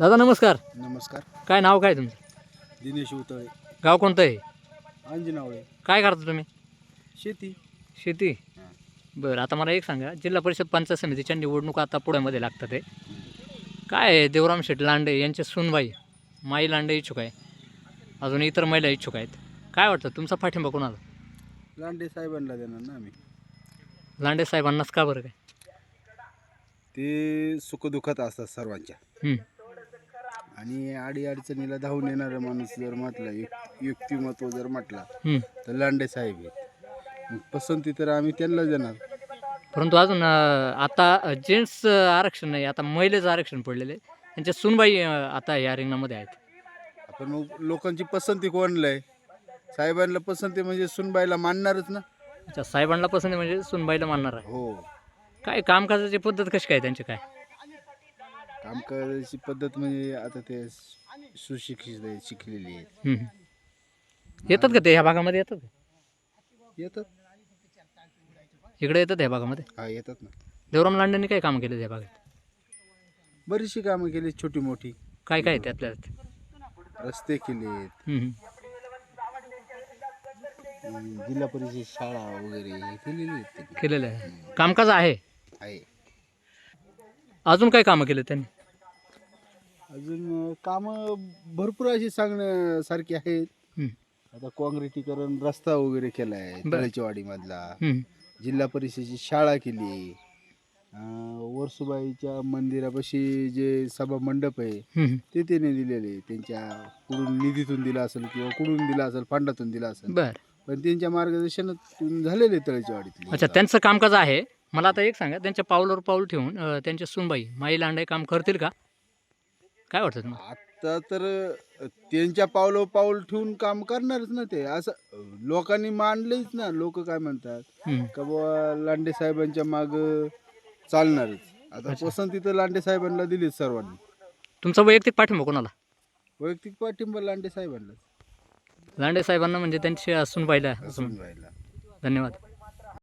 दादा नमस्कार. नमस्कार. काय नाव काय तुमचं? दिनेश उतळे. गाव कोणतं आहे? अंजनावळे. काय करता तुम्ही? शेती. शेती? बरं आता मला एक सांगा जिल्हा परिषद पंचायत समितीच्या निवडणुका आता पुण्यामध्ये लागतात आहे. काय आहे देवराम शेठ लांडे यांचे सुनबाई माई लांडे इच्छुक आहे. अजून इतर महिला इच्छुक आहेत. काय वाटतं तुमचा पाठिंबा कोणाला? लांडे साहेबांना देणार ना आम्ही. लांडे साहेबांनाच का बरं काय? ते सुखदुःखात असतात सर्वांच्या. हं. आणि आडी अडचणीला धावून येणारा माणूस जर म्हटला युक- युक्तिमत्व जर म्हटला. तर लांडे साहेब आहेत. मग पसंती तर आम्ही त्यांना देणार. परंतु अजून अं, आता जेंट्स आरक्षण नाही आता महिलेचं आरक्षण पडलेलं आहे. त्यांच्या सुनबाई अं, आता या रिंगणामध्ये आहेत. आपण मग लोकांची पसंती कोणला आहे साहेबांना पसंती म्हणजे सुनबाईला मानणारच ना? अच्छा साहेबांना पसंत आहे म्हणजे सुनबाईला मानणार आहे. हो. काय कामकाजाची पद्धत कशी काय त्यांची काय? काम करायची पद्धत म्हणजे आता ते सुशिक्षित आहेत शिकलेली आहेत. येतात का ते ह्या भागामध्ये येतात का? येतात. इकडे येतात ह्या भागामध्ये? हा येतात ना. देवराम लांडेंनी काय काम केलं त्या भागात? बरीचशी कामं केली छोटी मोठी काय काय आहे त्यातल्या त्यात? रस्ते केलेत. हं. अं, जिल्हा परिषद शाळा वगैरे हे केलेली आहेत त्यांनी. केलेलं आहे. कामकाज आहे? आहे. अजून काय कामं केले त्यांनी? अजून कामं भरपूर अशी सांगण्यासारखी आहेत. आता काँक्रिटीकरण रस्ता वगैरे केला आहे बरं. हं. जिल्हा परिषदेची शाळा केली. अं, वर्सुबाईच्या मंदिरापाशी जे सभा मंडप आहे. ते त्याने दिलेले. त्यांच्या कुठून निधीतून दिला असेल किंवा कुठून दिला असेल फंडातून दिला असेल. बर. पण त्यांच्या मार्गदर्शनातून झालेले तळेच्या वाडीतले अच्छा त्यांचं कामकाज आहे. मला आता एक सांगा त्यांच्या पावलावर पाऊल ठेवून अं, त्यांच्या सुनबाई माई लांडे काम करतील का? काय वाटतं तुम्हाला? आता तर अ, त्यांच्या पावलं पाऊल ठेवून काम करणारच ना ते. असं अ, लोकांनी मानलंच ना. लोक काय म्हणतात. का बाबा लांडे साहेबांच्या माग चालणारच. आता. पसंती तर लांडे साहेबांना दिलीच सर्वांनी. तुमचा वैयक्तिक पाठिंबा कोणाला? वैयक्तिक पाठिंबा लांडे साहेबांना. लांडे साहेबांना म्हणजे त्यांच्या सुनबाईला. राहिला धन्यवाद.